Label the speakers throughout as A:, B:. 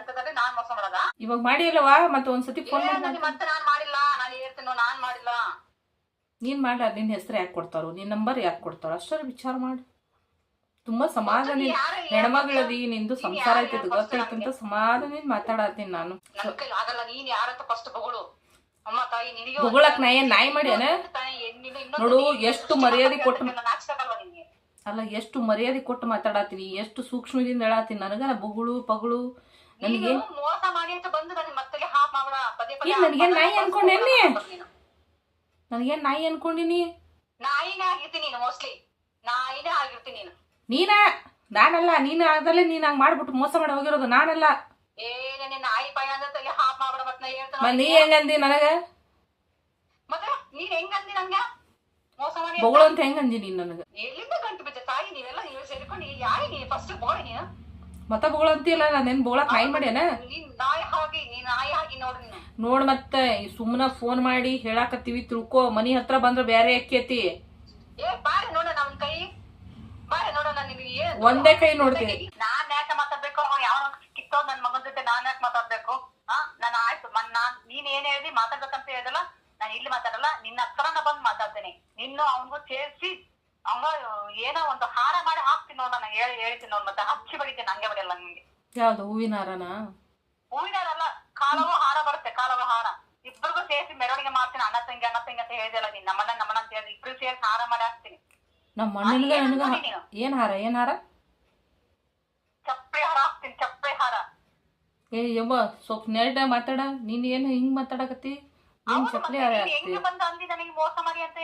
A: ಅಂತಂದ್ರೆ ನಾನ್ ಮೋಸ ಮಾಡಲ್ಲ
B: ಇವಾಗ ಮಾಡಿ ಅಲ್ಲವಾ? ಮತ್ತೆ ಒಂದ್ಸತಿ ಫೋನ್
A: ಏ, ನನಗೆ ಮತ್ತೆ ನಾನ್ ಮಾಡಿಲ್ಲ. ನಾನು ಹೇಳ್ತೀನಿ ನಾನ್ ಮಾಡಿಲ್ಲ.
B: ನೀನ್ ಮಾಡ ನಿನ್ನ ಹೆಸರು ಯಾಕೆ ಕೊಡ್ತಾರೋ? ನಿನ್ ನಂಬರ್ ಯಾಕೆ ಕೊಡ್ತಾರ? ಅಷ್ಟರ ವಿಚಾರ ಮಾಡಿ. ತುಂಬಾ ಸಮಾಧಾನ
A: ಯಾರು ಏನ್
B: ಹೆಣ್ಮಗಳದಿ ನಿಂದು ಸಂಸಾರ ಐತಿ ಗೊತ್ತೈತಂತ ಸಮಾಧಾನ ಮಾತಾಡತ್ತೀನಿ ನಾನು.
A: ನನ್ ಕೈಲಿ ಆಗಲ್ಲ ನೀನ್ ಯಾರಂತ ಫಸ್ಟ್ ಬಗಳು. ಅಮ್ಮ ತಾಯಿ ನಿನಗೆ
B: ಬೊಗಳಕ್ ನಾ ಏನ್ ನಾಯಿ ಮಾಡ್ಯಾನ ನೋಡು, ಎಷ್ಟು ಮರ್ಯಾದೆ ಕೊಟ್ಟು- ಅಲ್ಲ ಎಷ್ಟು ಮರ್ಯಾದೆ ಕೊಟ್ಟು ಮಾತಾಡತ್ತೀನಿ ಎಷ್ಟು ಸೂಕ್ಷ್ಮದಿಂದ ಹೇಳತ್ತೀನಿ. ನನಗ ಬೊಗಳು ಪಗಳು ನನಗೆ
A: ಮೋಸ ಮಾಡಿ ಅಂತ ಬಂದು ನನಗೆ ಮತ್ತೆ ಹಾಪ್ ಮಾಡ ಪದೇ ಪದೇ
B: ಏನ್ ನನಗೇನ್ ನಾಯಿ ಅನ್ಕೊಂಡೇನಿ? ನನಗೇನ್ ನಾಯಿ ಅನ್ಕೊಂಡಿನಿ.
A: ನಾಯಿನೇ ಆಗಿರ್ತೀನಿ ನೀನು ಮೋಸ್ಟ್ಲಿ ನಾಯಿನೇ ಆಗಿರ್ತೀನಿ ನೀನು.
B: ನೀನ? ನಾನಲ್ಲ ನೀನು ಆಗದಲ್ಲೇ ನೀನು ಹಂಗ್ ಮಾಡ್ಬಿಟ್ಟು ಮೋಸ ಮಾಡಿ ಹೋಗಿರೋದು ನಾನಲ್ಲ.
A: ಏ ನಿನ್ನ ನಾಯಿ ಪಾಯ ಅಂದ್ರೆ ಹಾಪ್ ಮಾಡ್ಬೇಡ ಮತ್ತೆ ನಾ ಹೇಳ್ತೇನೆ
B: ನೀ ಹೆಂಗಂದಿ ನನಗ?
A: ಮತ್ತೆ ನೀನ್ ಹೆಂಗಂದಿ ನನಗೆ ಮೋಸ ಮಾಡಿ ಅಂತ?
B: ಬೊಗಳು ಅಂತ ಹೆಂಗಂದಿ ನೀನ್ ನನಗ?
A: ಎಲ್ಲಿಂದ ಗಂಟು ಬಿದ್ದ ತಾಯಿ? ನೀವೆಲ್ಲ ನೀವು ಸೇರಿಕೊಂಡು ಯಾರಿ ನೀ ಫಸ್ಟ್ ಬೋಳಿ ನೀನು?
B: ಮತ್ತ ಬೋಳಂತಿಲ್ಲ ಅಂತಿಲ್ಲ ನಾನೇನ್ ಬೋಳಕ್ ನಾಯಿ ಮಾಡ್ಯಾನ?
A: ನೀನ್ ನಾಯಿ ಹಾಗೆ ನೀ ನಾಯಿ ಹಾಗೆ ನೋಡು
B: ಮತ್ತೆ ಸುಮ್ಮನ ಫೋನ್ ಮಾಡಿ ಹೇಳಾಕತ್ತೀವಿ ತಿಳ್ಕೊ ಮನಿ ಹತ್ರ ಬಂದ್ರ ಬ್ಯಾರೆ
A: ಅಕ್ಕೇತಿ
B: ಒಂದೇ ಕೈ ನೋಡ್ತೀನಿ.
A: ನಾನ್ ಯಾಕೆ ಮಾತಾಡ್ಬೇಕು? ಅವ್ನು ಯಾವ ಕಿತ್ತೋ ನನ್ ಮಗನ ಜೊತೆ ನಾನ್ ಯಾಕೆ ಮಾತಾಡ್ಬೇಕು? ಹಾ ನಾನು ಆಯ್ತು ನಾನ್ ನೀನ್ ಏನ್ ಹೇಳ್ದಿ ಮಾತಾಡ್ಬೇಕಂತ ಹೇಳಿದಲ್ಲ ನಾನು ಇಲ್ಲಿ ಮಾತಾಡಲ್ಲ ನಿನ್ನ ಹತ್ರನ ಬಂದ್ ಮಾತಾಡ್ತೇನೆ. ನಿನ್ನ ಅವನಿಗೂ ಸೇರಿಸಿ ಅವಂಗ ಏನೋ ಒಂದು ಹಾರ ಮಾಡಿ ಹಾಕ್ತೀನಿ ನೋಡ ನಾನು ಹೇಳಿ ಹೇಳ್ತೀನಿ ನೋಡ್ ಮತ್ತೆ ಹಚ್ಚಿ ಬಡಿತೀನಿ ಹಂಗೆ ಬಡಿಯಲ್ಲ ನಿಮ್ಗೆ
B: ಯಾವ್ದು ಹೂವಿನ ಹಾರನ?
A: ಹೂವಿನಲ್ಲ ಕಾಲವು ಹಾರ ಬರುತ್ತೆ ಕಾಲವ ಹಾರ. ಇಬ್ಬರಿಗೂ ಸೇರಿಸಿ ಮೆರವಣಿಗೆ ಮಾಡ್ತೀನಿ ಅಣ್ಣ ತಂಗಿ ಅಣ್ಣ ತಂಗಿ ಅಂತ ಹೇಳಿದಲ್ಲ ನೀನ್ ನಮ್ಮಣ್ಣ ನಮ್ಮಣ್ಣ ಅಂತ ಹೇಳಿ ಇಬ್ರು ಸೇರಿಸಿ ಹಾರ ಮಾಡಿ ಹಾಕ್ತೀನಿ.
B: ನಮ್ಮ ಅಣ್ಣನಿಗ
A: ಏನ್
B: ನನಗ ಹಾರ ಏನ್ ಹಾರ?
A: ಚಪ್ಪೆ ಹಾರ ಹಾಕ್ತೀನಿ ಚಪ್ಪೆ ಹಾರ.
B: ಏ ಯವ್ವ ಸ್ವಲ್ಪ ನೆರಟ ಮಾತಾಡ ನೀನ್ ಏನ್ ಹಿಂಗ್ ಮಾತಾಡಕತ್ತಿ? ಅಲ್ಲಿ
A: ನೀನ್
B: ಹಾಕ್ತಿ
A: ಹೆಂಗ್ ಬಂದು ಅಂದಿ ನನಗೆ ಮೋಸ ಮಾಡಿ ಅಂತ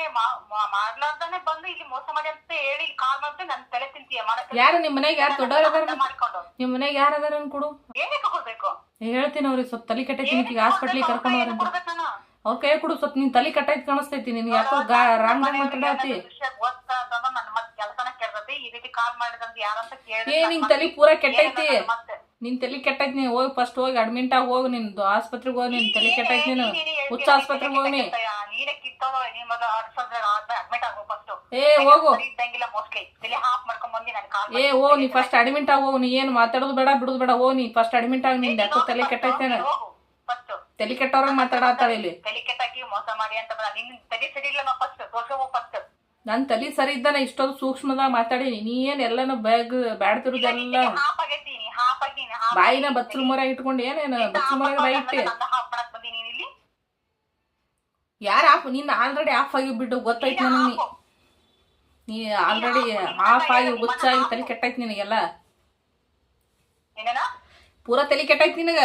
A: ಮಾಡ್ಲಾರ್ದಾನೆ ಬಂದು ಇಲ್ಲಿ ಮೋಸ ಮಾಡಿ ಅಂತ ಹೇಳಿ ಕಾಲ್ ಮಾಡಿದ್ರೆ ನನ್ ತಲೆ ತಿಂತೀಯ ಮಾಡಕ್ಕೆ
B: ಯಾರು ನಿಮ್ ಮನೆಗೆ ಯಾರು ದೊಡ್ಡವ್ರ ಅದಾರ
A: ಮಾಡ್ಕೊಂಡು.
B: ನಿಮ್ ಮನೆಗೆ ಯಾರ ಅದಾರ ಕೊಡು.
A: ಏನೇ ಕೊಡ್ಬೇಕು?
B: ಹೇಳ್ತೀನಿ ಅವ್ರಿಗೆ ಸ್ವಲ್ಪ ತಲೆ ಕಟ್ಟೈತಿ ಈಗ ಹಾಸ್ಪಿಟ್ಲಿಗೆ ಕರ್ಕೊಂಡು
A: ನಾನು.
B: ಅವ್ರ ಕೈ ಕೊಡು ಸ್ವಲ್ಪ ನಿನ್ ತಲೆ ಕಟ್ಟೈತಿ ಕಾಣಿಸ್ತೈತಿ ನಿನ್ ಯಾಕೋ ರಾಂಗ್ ಮಾತಾಡತಿ ಏ ನಿನ್ ತಲೆ ಪೂರಾ ಕೆಟ್ಟೈತಿ? ನಿನ್ ತಲೆ ಕೆಟ್ಟೈತಿ ನೀ ಹೋಗಿ ಫಸ್ಟ್ ಹೋಗಿ ಅಡ್ಮಿಟ್ ಆಗಿ ಹೋಗಿ ನಿನ್ ಆಸ್ಪತ್ರೆಗೆ ಹೋಗಿ ನಿನ್ ತಲೆ ಕೆಟ್ಟೈತಿ ನೀನು. ಹುಚ್ಚ ಆಸ್ಪತ್ರೆಗೆ ಹೋಗಿ ಏ ಹೋಗು. ಏ ಹೋಗ್ ನೀ ಫಸ್ಟ್ ಅಡ್ಮಿಟ್ ಆಗಿ ಹೋಗಿ ನೀ. ಏನ್ ಮಾತಾಡೋದು ಬೇಡ ಬಿಡುದು ಬೇಡ ಹೋಗಿ ನೀ. ಫಸ್ಟ್ ಅಡ್ಮಿಟ್ ಆಗಿ ನಿನ್ ಯಾಕೋ ತಲೆ ಕೆಟ್ಟೈತೇನ ತಲೆ ಕೆಟ್ಟವ್ರ ಮಾತಾಡತ್ತಾಳ ಇಲ್ಲಿ
A: ನನ್ನ ತಲೆ ಸರಿ
B: ಇದ್ದಾನ ಇಷ್ಟೊಂದು ಸೂಕ್ಷ್ಮದಾಗ ಮಾತಾಡೀನಿ. ನೀ ಏನ್ ಎಲ್ಲಾನು ಬ್ಯಾಗ್ ಬ್ಯಾಡ್ತಿರೋದೆಲ್ಲ ಬಾಯಿನ ಬಚ್ಚಲು ಮರ ಇಟ್ಕೊಂಡು ಏನೇನು ಬಚ್ಚಲು ಮರ ಬಾಯಿ ಇಟ್ಟೆ ಯಾರು ಆಫ್ ನಿನ್ನ ಆಲ್ರೆಡಿ ಆಫ್ ಆಗಿ ಬಿಟ್ಟು ಗೊತ್ತೈತಿ
A: ನೀನ್
B: ನನಗೆ. ನೀ ಆಲ್ರೆಡಿ ಆಫ್ ಆಗಿ ಹುಚ್ಚಾಗಿ ತಲೆ ಕೆಟ್ಟೈತಿ ನಿನಗೆಲ್ಲ. ಪೂರ ತಲೆ ಕೆಟ್ಟೈತಿ ನಿನಗ?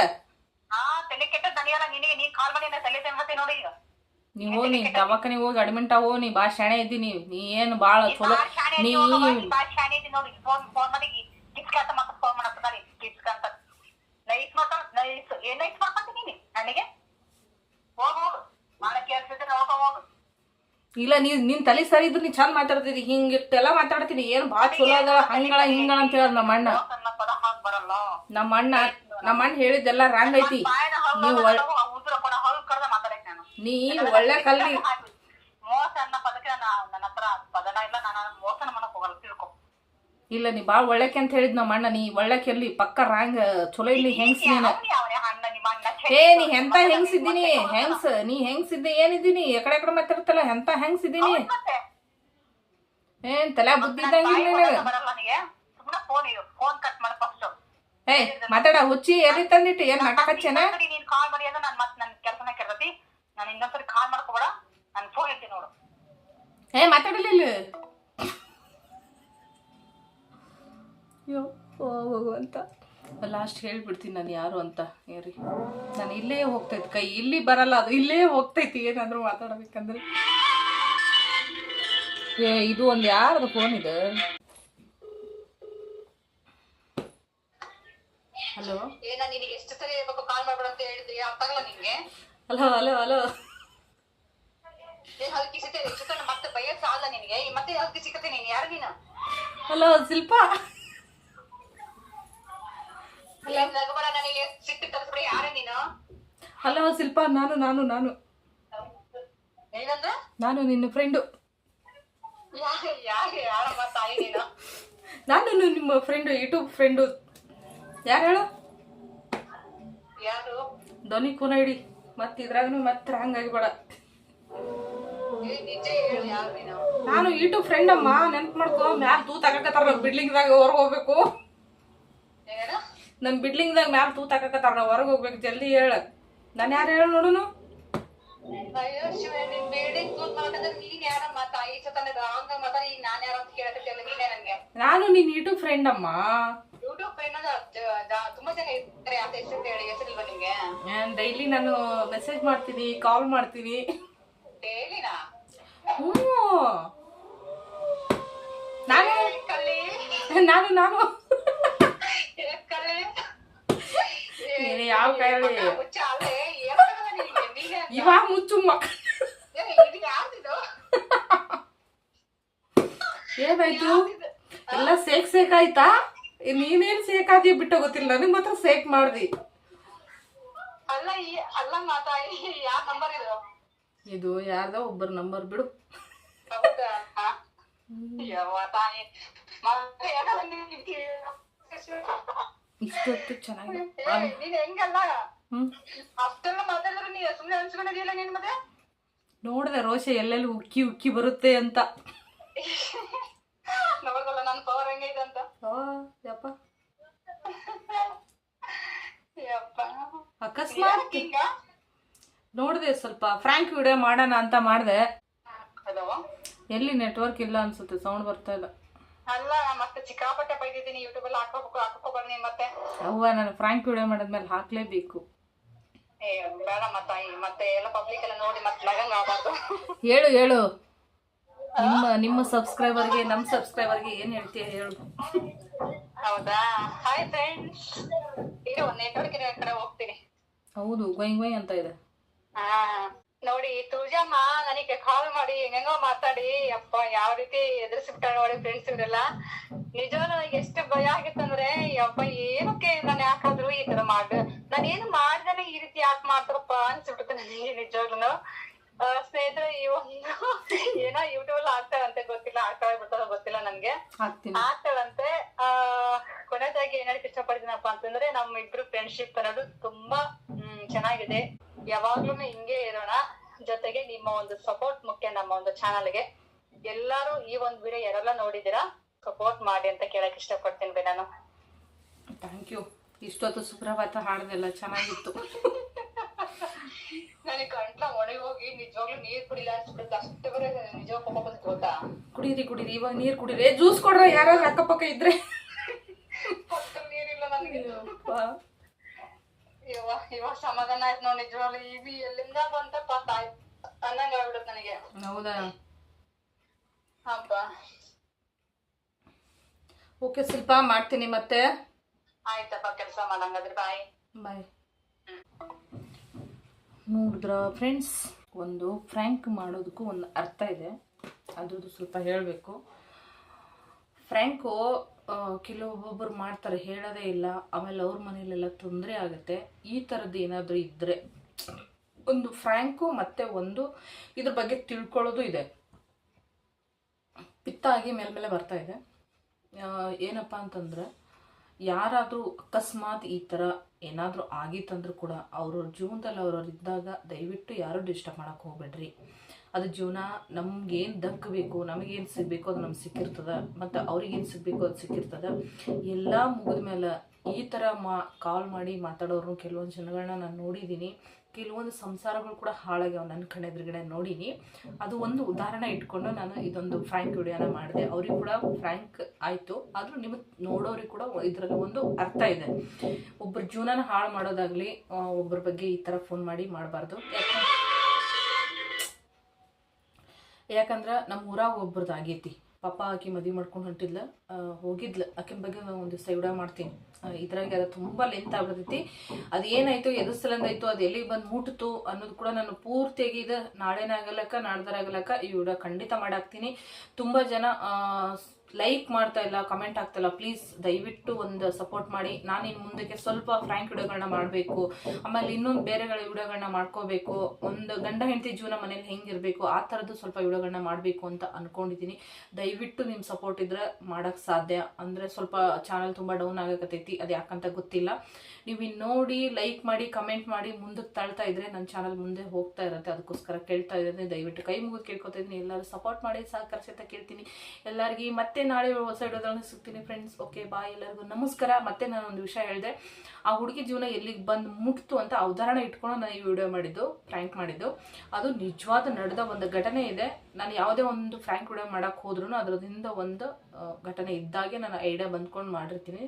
A: ನೀ
B: ನೀ ಹೋಗಿ ನೀ ದವಾಖಾನೆ ಹೋಗಿ ಅಡ್ಮಿಂಟ್ ಆಗೋ ನೀ ಬಾ ಶಾಣೆ ಇದ್ದೀನಿ ನೀ. ಏನ್ ಬಾಳ ಚಲೋ ನೀ
A: ಐತಿ ನೈಟ್ ನೀ ನೈಟ್ ಏನ್ ನೈಸ್ ಮಾಡ್ಕೊಂತೀನಿ ನನಗೆ? ಹೋಗ ಹೋಗು. ಮಾಡಕ್ ಕೆಲ್ಸ ಇದ್ರೆ ಹೋಗ ಹೋಗು.
B: ಇಲ್ಲ ನೀ ನಿನ್ ತಲೆ ಸರಿ ಇದ್ರೆ ನೀ ಚಂದ ಮಾತಾಡ್ತಿದ್ದಿ ಹಿಂಗ ಇಷ್ಟೆಲ್ಲ ಮಾತಾಡ್ತೀನಿ. ಏನ್ ಬಾ ಚಲೋ ಅದ ಹಂಗಳ ಹಿಂಗಳ ಅಂತ ಹೇಳ ನಮ್ಮ ಅಣ್ಣ.
A: ಪದ ಹಾಕ್ ಬರಲ್ಲ
B: ನಮ್ಮ ಅಣ್ಣ ನಮ್ಮ ಅಣ್ಣ ಹೇಳಿದ್ದೆಲ್ಲ ರಾಂಗ್ ಐತಿ.
A: ನೀ
B: ನೀವು
A: ಉದ್ರ ಕೊಡ ಹಲ್ಲು ಕಡ್ದ ಮಾತಾಡಕ್ ನಾನು.
B: ನೀ ಒಳ್ಳೆ ಕಲ್ರಿ
A: ಮೋಸ ಅನ್ನ ಪದಕ್ಕೆ ನನ್ನ ನನ್ನ ಹತ್ರ ಪದನ ಇಲ್ಲ ನಾನು ಮೋಸನ ಮಾಡಕ್ ಹೋಗಲ್ಲ. ತಿಳ್ಕೊ.
B: ಇಲ್ಲ ನೀ ಬಾಳ ಒಳ್ಳೆಕೆ ಅಂತ ಹೇಳಿದ್ ನಮ್ಮ ಅಣ್ಣ ನೀ ಒಳ್ಳೆಕೆ ಎಲ್ಲಿ ಪಕ್ಕ ರಾಂಗ್ ಚಲೋ ಇಲ್ಲಿ ಹೆಂಗ್ಸ್ ನೀನ? ಏ ನೀ ಎಂತ ಹೆಂಗ್ಸಿದ್ದೀನಿ ಹೆಂಗ್ಸ್ ನೀ ಹೆಂಗ್ಸಿದ್ದೆ ಏನಿದ್ದೀನಿ ಎಕಡೆ ಎಕಡೆ ಮಾತಾಡ್ತಲ್ಲ ಎಂತ ಹೆಂಗ್ಸಿದ್ದೀನಿ ಏನ್ ತಲೆ ಬುದ್ಧಿ ಏ ಮಾತಾಡ ಹುಚ್ಚಿ ಎಲ್ಲಿ ತಂದಿಟ್ಟು? ಏನ್ ನಾಟಕ ಹಚ್ಚೇನ ಏ ಕಾಲ್ ಇಲ್ಲಿ ಹೋಗೋ ಅಂತ. ಲಾಸ್ಟ್ ಹೇಳ್ಬಿಡ್ತೀನಿ ನಾನು ಯಾರು ಅಂತ. ಏರಿ ನಾನು ಇಲ್ಲೇ ಹೋಗ್ತೈತಿ ಕೈ. ಇಲ್ಲಿ ಬರಲ್ಲ ಅದು. ಇಲ್ಲೇ ಹೋಗ್ತೈತಿ. ಏನಾದರೂ ಮಾತಾಡಬೇಕಂದ್ರೆ. ಏ ಇದು ಒಂದು ಯಾರದು ಫೋನ್ ಇದು? ಹಲೋ
A: ಹಲೋ ನಿನಗೆ ಎಷ್ಟು ಸರಿ ಹೇಳ್ಬೇಕು ಕಾಲ್ ಮಾಡ್ಬೇಡ ಅಂತ ಹೇಳಿದ್ರಿ? ಅರ್ಥ ಆಗಲ್ಲ ನಿನ್ಗೆ?
B: ಹಲೋ ಹಲೋ ಹಲೋ
A: ಹಲ್ಕಿ
B: ಹಲೋ ಶಿಲ್ಪಾ
A: ನಾನು
B: ನಾನು ನಾನು. ನಾನು ನಿನ್ನ ಫ್ರೆಂಡು
A: ನೀನು?
B: ನಿಮ್ಮ ಫ್ರೆಂಡು ಯೂಟ್ಯೂಬ್ ಫ್ರೆಂಡು ಯಾರು ಹೇಳು?
A: ಯಾರು?
B: ಧ್ವನಿ ಕೂನ ಇಡಿ. ಮತ್ತೆ ಇದ್ರಾಗನು ಮತ್ತೆ ಹಂಗಾಗಿಬೇಡ
A: ಆಗಿಬೇಡ. ನಾನು?
B: ಯೂಟ್ಯೂಬ್ ಫ್ರೆಂಡ್ ಅಮ್ಮ. ನೆನ್ಪು ಮಾಡ್ಕೊ. ಮ್ಯಾಲ ತೂತ್ ಹಾಕಕತ್ತಾರ ಬಿಡ್ಲಿಂಗ್ದಾಗ ಹೊರಗೆ ಹೋಗ್ಬೇಕು.
A: ಏನೇನು
B: ಬಿಡ್ಲಿಂಗ್ದಾಗ ಮ್ಯಾಲ್ ಮ್ಯಾಲ ತೂತ್ ಹಾಕಕತ್ತಾರ ನಾವು ಹೊರಗೆ ಹೋಗ್ಬೇಕು ಜಲ್ದಿ ಹೇಳ. ನಾನು ಯಾರು ಹೇಳ ನೋಡುನು?
A: ನಾನು ನಿನ್ ಯೂಟ್ಯೂಬ್ ಫ್ರೆಂಡ್ ಅಮ್ಮ.
B: ಡೈಲಿ ನಾನು ಮೆಸೇಜ್ ಮಾಡ್ತೀನಿ ಕಾಲ್ ಮಾಡ್ತೀನಿ. ನಾನು
A: ಕಲ್ಲಿ.
B: ನಾನು ನಾನು
A: ಏ ಕಲ್ಲಿ
B: ನೀನು ಯಾವ
A: ಅಂತ.
B: ಇವಾಗ ಮುಚ್ಚು ಮಕ್ಕ
A: ಏ, ಇದು ಯಾರ್ದಿದು
B: ಏನಾಯ್ತು? ಎಲ್ಲ ಸೇಕ್ ಸೇಕ್ ಆಯ್ತಾ? ನೀನೇನ್ ಸೇಕ್ ಆದಿ ಬಿಟ್ಟು ಗೊತ್ತಿಲ್ಲ. ನನಗ್ ಮಾತ್ರ ಸೇಕ್ ಮಾಡ್ದಿ.
A: ಇದು?
B: ಯಾರ್ದೋ ಒಬ್ಬರ ನಂಬರ್ ಬಿಡು.
A: ಹೌದಾ?
B: ಇಷ್ಟೊತ್ತು ಚೆನ್ನಾಗಿ
A: ಏ, ನೀನ್ ಹೆಂಗಲ್ಲ? ಅಷ್ಟೆಲ್ಲ ಮಾತಾಡಿದ್ರೆ ನೀ ಸುಮ್ಮನೆ ಅನ್ಸ್ಕೊಂಡಿದೀಯಲ್ಲ ನೀನ್ ಮತ್ತೆ?
B: ನೋಡ್ದೆ ರೋಷ ಎಲ್ಲೆಲ್ಲಿ ಉಕ್ಕಿ ಉಕ್ಕಿ ಬರುತ್ತೆ ಅಂತ.
A: ನೋಡ್ದಲ್ಲ ನನ್ ಪವರ್ ಹೆಂಗೈತೆ ಅಂತ.
B: ಓ ಯಪ್ಪ.
A: ಯಪ್ಪ.
B: ಅಕಸ್ಮಾತ್.
A: ನೋಡಿದೆ
B: ನೋಡ್ದೆ ಸ್ವಲ್ಪ ಫ್ರಾಂಕ್ ವಿಡಿಯೋ ಮಾಡೋಣ ಅಂತ ಮಾಡಿದೆ.
A: ಹಲೋ?
B: ಎಲ್ಲಿ ನೆಟ್ವರ್ಕ್ ಇಲ್ಲ ಅನ್ಸುತ್ತೆ ಸೌಂಡ್ ಬರ್ತಾ ಇಲ್ಲ.
A: ಅಲ್ಲ ಮತ್ತೆ ಸಿಕ್ಕಾಪಟ್ಟೆ ಬೈದಿದ್ದೀನಿ ಯೂಟ್ಯೂಬ್ ಅಲ್ಲಿ ಹಾಕೋಬೇಕು ಹಾಕೋಬಾರ್ದು ನೀನ್ ಮತ್ತೆ.
B: ಅವ್ವ ನಾನು ಫ್ರಾಂಕ್ ವಿಡಿಯೋ ಮಾಡಿದ್ಮೇಲೆ ಹಾಕ್ಲೇಬೇಕು.
A: ಏ ಬೇಡಮ್ಮ ತಾಯಿ ಮತ್ತೆ ಎಲ್ಲ ಪಬ್ಲಿಕ್ ಎಲ್ಲ ನೋಡಿ ಮತ್ತೆ ಲಗಂಗ್ ಆಗ್ಬಾರ್ದು.
B: ಹೇಳು ಹೇಳು. ನಿಮ್ಮ ನಿಮ್ಮ ಸಬ್ಸ್ಕ್ರೈಬರ್ಗೆ ನಮ್ಮ ಸಬ್ಸ್ಕ್ರೈಬರ್ಗೆ ಏನ್ ಹೇಳ್ತೀಯ ಹೇಳು.
A: ಹೌದಾ? ಹಾಯ್ ಫ್ರೆಂಡ್ಸ್ ಇರು ನೆಟ್ವರ್ಕ್ ಇರೋ ಕಡೆ ಹೋಗ್ತೀನಿ.
B: ಹೌದು ಗೊಯ್ ಗೊಯ್ ಅಂತ ಇದೆ.
A: ಹಾ. ನೋಡಿ ತುಳಜಮ್ಮ ನನಗೆ ಕಾಲ್ ಮಾಡಿ ಹೆಂಗೋ ಮಾತಾಡಿ ಅಪ್ಪ ಯಾವ ರೀತಿ ಎದುರಿಸ್ಬಿಟ್ಟಾಳ ನೋಡಿ ಫ್ರೆಂಡ್ಸ್ ಇವರೆಲ್ಲ. ನನಗೆ ಎಷ್ಟು ಭಯ ಆಗಿತ್ತಂದ್ರೆ ಅಪ್ಪ ಏನಕ್ಕೆ ನಾನು ಯಾಕಾದ್ರು ಈ ತರ ಮಾಡ್ದೆ? ನಾನು ಏನು ಮಾಡ್ದೇನೆ ಈ ರೀತಿ ಯಾಕೆ ಮಾಡ್ತಾರಪ್ಪ ಅನ್ಸ್ಬಿಡ್ತು ನನಗೆ ನಿಜವಾಗ್ಲೂ. ಸ್ನೇಹಿತರೆ ಈ ಒಂದು ಏನೋ ಯೂಟ್ಯೂಬ್ ಅಲ್ಲಿ ಆಗ್ತಾರಂತೆ ಗೊತ್ತಿಲ್ಲ ಆಗ್ತಾಳೆ ಬಿಡ್ತಾಳ ಗೊತ್ತಿಲ್ಲ ನನ್ಗೆ. ಆಗ್ತಾಳಂತೆ ಆ ಕೊನೆದಾಗಿ ಏನ್ ಹೇಳಕ್ ಇಷ್ಟಪಡ್ತೀನಪ್ಪ ಅಂತಂದ್ರೆ ನಮ್ಮ ಇಬ್ರು ಫ್ರೆಂಡ್ಶಿಪ್ ಅನ್ನೋದು ತುಂಬಾ ಹ್ಮ್ ಚೆನ್ನಾಗಿದೆ. ಯಾವಾಗ್ಲೂ ಹಿಂಗೆ ಇರೋಣ. ಜೊತೆಗೆ ನಿಮ್ಮ ಒಂದು ಸಪೋರ್ಟ್ ಮುಖ್ಯ ನಮ್ಮ ಒಂದು ಚಾನಲ್ಗೆ ಎಲ್ಲಾರು ಈ ಒಂದು ವಿಡಿಯೋ ಯಾರೆಲ್ಲ ನೋಡಿದಿರಾ ಸಪೋರ್ಟ್ ಮಾಡಿ ಅಂತ ಕೇಳಕ್ ಇಷ್ಟಪಡ್ತೀನಿ ಬಿ ನಾನು.
B: ಥ್ಯಾಂಕ್ ಯು ಇಷ್ಟೊತ್ತು ಸುಪ್ರಭಾತ ಹಾಡ್ದೆಲ್ಲ ಚೆನ್ನಾಗಿತ್ತು.
A: ನನಗೆ ಗಂಟ್ಲ ಒಣಗಿ ಹೋಗಿ ನಿಜವಾಗ್ಲೂ ನೀರ್ ಕುಡಿಲ್ಲ ಅನ್ಸ್ಬಿಡುತ್ತೆ. ಅಷ್ಟು ಬರೀ ನಿಜವಾಗ ಕೋಪ ಬಂದ್ ಗೊತ್ತಾ?
B: ಕುಡೀರಿ ಕುಡೀರಿ. ಇವಾಗ ನೀರು ಕುಡೀರಿ. ಜ್ಯೂಸ್ ಕೊಡ್ರ ಯಾರಾದ್ರೂ ಅಕ್ಕಪಕ್ಕ ಇದ್ರೆ.
A: ನೀರಿಲ್ಲ ನನಗೆ. ಇವಾಗ ಸಮಾಧಾನ ಆಯ್ತು ನೋಡಿ ನಿಜವಾಗ್ಲೂ. ಇವಿ ಎಲ್ಲಿಂದ ಬಂತಪ್ಪ ತಾಯಿ.
B: ಹೌದಾ?
A: ಹಬ್ಬ.
B: ಓಕೆ ಸ್ವಲ್ಪ ಮಾಡ್ತೀನಿ ಮತ್ತೆ.
A: ಆಯ್ತಪ್ಪ ಕೆಲಸ ಮಾಡಂಗಾದ್ರೆ ಬಾಯ್
B: ಬಾಯ್ ನೋಡಿದ್ರ ಫ್ರೆಂಡ್ಸ್ ಒಂದು ಫ್ರ್ಯಾಂಕ್ ಮಾಡೋದಕ್ಕೂ ಒಂದು ಅರ್ಥ ಇದೆ. ಅದ್ರದ್ದು ಸ್ವಲ್ಪ ಹೇಳಬೇಕು. ಫ್ರ್ಯಾಂಕು ಕೆಲವೊಬ್ಬೊಬ್ಬರು ಮಾಡ್ತಾರೆ ಹೇಳೋದೇ ಇಲ್ಲ. ಆಮೇಲೆ ಅವ್ರ ಮನೇಲೆಲ್ಲ ತೊಂದರೆ ಆಗುತ್ತೆ. ಈ ಥರದ್ದು ಏನಾದರೂ ಇದ್ದರೆ ಒಂದು ಫ್ರ್ಯಾಂಕು ಮತ್ತು ಒಂದು ಇದ್ರ ಬಗ್ಗೆ ತಿಳ್ಕೊಳ್ಳೋದು ಇದೆ. ಪಿತ್ತ ಆಗಿ ಮೇಲ್ಮೇಲೆ ಬರ್ತಾ ಇದೆ. ಏನಪ್ಪ ಅಂತಂದ್ರೆ, ಯಾರಾದರೂ ಅಕಸ್ಮಾತ್ ಈ ಥರ ಏನಾದರೂ ಆಗಿತ್ತಂದ್ರೂ ಕೂಡ ಅವ್ರವ್ರ ಜೀವನದಲ್ಲಿ ಅವ್ರವ್ರು ಇದ್ದಾಗ ದಯವಿಟ್ಟು ಯಾರೂ ಡಿಸ್ಟರ್ಬ್ ಮಾಡೋಕೆ ಹೋಗ್ಬೇಡ್ರಿ. ಅದು ಜೀವನ ನಮ್ಗೇನು ದಕ್ಕಬೇಕು ನಮಗೇನು ಸಿಗಬೇಕು ಅದು ನಮ್ಗೆ ಸಿಕ್ಕಿರ್ತದ, ಮತ್ತು ಅವ್ರಿಗೇನು ಸಿಗಬೇಕು ಅದು ಸಿಕ್ಕಿರ್ತದ. ಎಲ್ಲ ಮುಗಿದ ಮೇಲೆ ಈ ಥರ ಮಾ ಕಾಲ್ ಮಾಡಿ ಮಾತಾಡೋರು ಕೆಲವೊಂದು ಜನಗಳನ್ನ ನಾನು ನೋಡಿದ್ದೀನಿ ಕೆಲವೊಂದು ಸಂಸಾರಗಳು ಕೂಡ ಹಾಳಾಗ್ಯಾವ ನನ್ನ ಕಣ್ಣು ಎದುರುಗಡೆ ನೋಡೀನಿ. ಅದು ಒಂದು ಉದಾಹರಣೆ ಇಟ್ಕೊಂಡು ನಾನು ಇದೊಂದು ಫ್ರ್ಯಾಂಕ್ ವಿಡಿಯೋನ ಮಾಡಿದೆ. ಅವ್ರಿಗೆ ಕೂಡ ಫ್ರ್ಯಾಂಕ್ ಆಯಿತು. ಆದರೂ ನಿಮಗೆ ನೋಡೋರಿಗೆ ಕೂಡ ಇದರಲ್ಲಿ ಒಂದು ಅರ್ಥ ಇದೆ. ಒಬ್ಬರ ಜೀವನನ ಹಾಳು ಮಾಡೋದಾಗಲಿ ಒಬ್ಬರ ಬಗ್ಗೆ ಈ ಥರ ಫೋನ್ ಮಾಡಿ ಮಾಡಬಾರ್ದು. ಯಾಕಂದ್ರೆ ಯಾಕಂದ್ರೆ ನಮ್ಮ ಊರಾಗ ಒಬ್ರದ್ದು ಆಗೈತಿ. ಪಾಪ ಆಕಿ ಮದುವೆ ಮಾಡ್ಕೊಂಡು ಹೊಂಟಿದ್ಲ. ಹೋಗಿದ್ಲ. ಆಕಿನ ಬಗ್ಗೆ ನಾನು ಒಂದು ದಿವಸ ವಿಡಿಯೋ ಮಾಡ್ತೀನಿ. ಇದ್ರಾಗ ಅದು ತುಂಬ ಲೆಂತ್ ಆಗ್ಬಿಡ್ತೈತಿ ಅದು ಏನಾಯ್ತು ಎದು ಸಲಂದಾಯ್ತು ಅದು ಎಲ್ಲಿಗೆ ಬಂದು ಮುಟ್ಟಿತು ಅನ್ನೋದು ಕೂಡ ನಾನು ಪೂರ್ತಿಯಾಗಿ ಇದು ನಾಳೆನಾಗಲಕ್ಕ ಆಗಲಕ್ಕ ಈ ಖಂಡಿತ ಮಾಡಾಕ್ತೀನಿ. ತುಂಬ ಜನ ಲೈಕ್ ಮಾಡ್ತಾ ಇಲ್ಲ ಕಮೆಂಟ್ ಆಗ್ತಾ ಇಲ್ಲ ಪ್ಲೀಸ್ ದಯವಿಟ್ಟು ಒಂದು ಸಪೋರ್ಟ್ ಮಾಡಿ. ನಾನು ಇನ್ನು ಮುಂದಕ್ಕೆ ಸ್ವಲ್ಪ ಫ್ರ್ಯಾಂಕ್ ವಿಡಿಯೋಗಳನ್ನ ಮಾಡಬೇಕು. ಆಮೇಲೆ ಇನ್ನೊಂದು ಬೇರೆಗಳ ವಿಡಿಯೋಗಳನ್ನ ಮಾಡ್ಕೋಬೇಕು. ಒಂದು ಗಂಡ ಹೆಂಡತಿ ಜೀವನ ಮನೇಲಿ ಹೆಂಗಿರಬೇಕು, ಆ ಥರದ್ದು ಸ್ವಲ್ಪ ವಿಡಿಯೋಗಳನ್ನ ಮಾಡಬೇಕು ಅಂತ ಅಂದ್ಕೊಂಡಿದ್ದೀನಿ ದಯವಿಟ್ಟು ನಿಮ್ಮ ಸಪೋರ್ಟ್ ಇದ್ರೆ ಮಾಡೋಕ್ಕೆ ಸಾಧ್ಯ. ಅಂದರೆ ಸ್ವಲ್ಪ ಚಾನಲ್ ತುಂಬ ಡೌನ್ ಆಗಕತ್ತೈತಿ ಅದು ಯಾಕಂತ ಗೊತ್ತಿಲ್ಲ. ನೀವು ಇನ್ನು ನೋಡಿ ಲೈಕ್ ಮಾಡಿ ಕಮೆಂಟ್ ಮಾಡಿ ಮುಂದಕ್ಕೆ ತಳ್ತಾ ಇದ್ರೆ ನನ್ನ ಚಾನಲ್ ಮುಂದೆ ಹೋಗ್ತಾ ಇರುತ್ತೆ. ಅದಕ್ಕೋಸ್ಕರ ಕೇಳ್ತಾ ಇದ್ದೀನಿ ದಯವಿಟ್ಟು ಕೈ ಮುಗಿದು ಕೇಳ್ಕೊತಿದ್ದೀನಿ. ಎಲ್ಲರೂ ಸಪೋರ್ಟ್ ಮಾಡಿ, ಸಹಕರಿಸಿ ಅಂತ ಕೇಳ್ತೀನಿ. ಎಲ್ಲರಿಗೆ ಮತ್ತೆ ನಾಳೆ ಹೊಸ ವಿಡಿಯೋದಲ್ಲಿ ಸಿಗ್ತೀನಿ ಫ್ರೆಂಡ್ಸ್ ಓಕೆ ಬಾಯ್ ಎಲ್ಲರಿಗೂ ನಮಸ್ಕಾರ. ಮತ್ತೆ ನಾನು ಒಂದು ವಿಷಯ ಹೇಳಿದೆ. ಆ ಹುಡುಗಿ ಜೀವನ ಎಲ್ಲಿಗೆ ಬಂದು ಮುಟ್ತು ಅಂತ ಅವಧಾರಣ ಇಟ್ಕೊಂಡು ನಾನು ಈ ವಿಡಿಯೋ ಮಾಡಿದ್ದು ಫ್ರ್ಯಾಂಕ್ ಮಾಡಿದ್ದು. ಅದು ನಿಜವಾದ ನಡೆದ ಒಂದು ಘಟನೆ ಇದೆ. ನಾನು ಯಾವುದೇ ಒಂದು ಫ್ರ್ಯಾಂಕ್ ವಿಡಿಯೋ ಮಾಡೋಕ್ಕೆ ಹೋದ್ರೂ ಅದರಿಂದ ಒಂದು ಘಟನೆ ಇದ್ದಾಗೆ ನಾನು ಐಡಿಯಾ ಬಂದ್ಕೊಂಡು ಮಾಡಿರ್ತೀನಿ.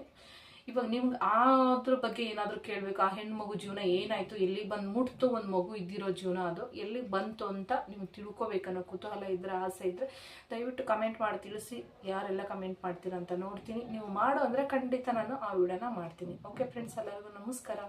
B: ಇವಾಗ ನಿಮ್ಗೆ ಅದ್ರ ಬಗ್ಗೆ ಏನಾದರೂ ಕೇಳಬೇಕು, ಆ ಹೆಣ್ಣು ಮಗು ಜೀವನ ಏನಾಯಿತು, ಎಲ್ಲಿಗೆ ಬಂದು ಮುಟ್ತು ಒಂದು ಮಗು ಇದ್ದಿರೋ ಜೀವನ ಅದು, ಎಲ್ಲಿಗೆ ಬಂತು ಅಂತ ನಿಮ್ಗೆ ತಿಳ್ಕೊಬೇಕನ್ನೋ ಕುತೂಹಲ ಇದ್ರೆ, ಆಸೆ ಇದ್ದರೆ ದಯವಿಟ್ಟು ಕಮೆಂಟ್ ಮಾಡಿ ತಿಳಿಸಿ, ಯಾರೆಲ್ಲ ಕಮೆಂಟ್ ಮಾಡ್ತೀರಾ ಅಂತ ನೋಡ್ತೀನಿ. ನೀವು ಮಾಡು ಅಂದರೆ ಖಂಡಿತ ನಾನು ಆ ವಿಡಿಯೋನ ಮಾಡ್ತೀನಿ. ಓಕೆ ಫ್ರೆಂಡ್ಸ್ ಎಲ್ಲರಿಗೂ ನಮಸ್ಕಾರ.